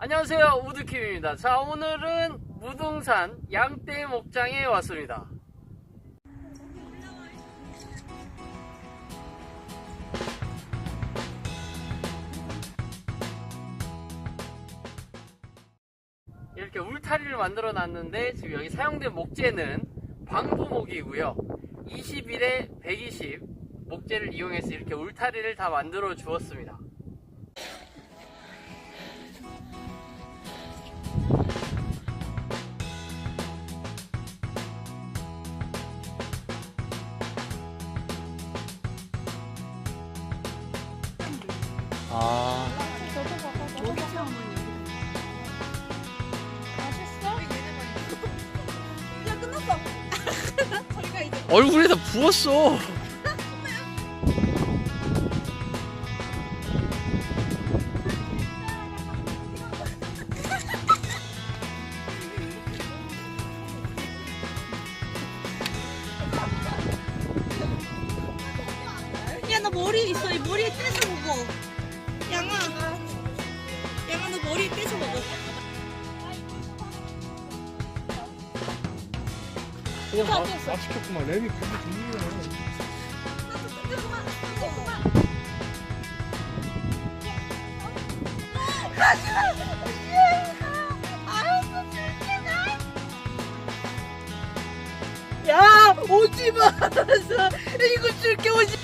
안녕하세요. 우드킴입니다. 자 오늘은 무등산 양떼 목장에 왔습니다. 이렇게 울타리를 만들어 놨는데 지금 여기 사용된 목재는 방부목이고요. 21에 120 목재를 이용해서 이렇게 울타리를 다 만들어 주었습니다 아 얼굴에다 부었어 야, 너 머리 있어. 이 머리에 떼서 먹어. 양아. 양아, 너 머리에 떼서 먹어. 그냥 다, 다 시켰구만 랩이 그게 전문이야 야, 오지 마. 알았어. 이거 줄게, 오지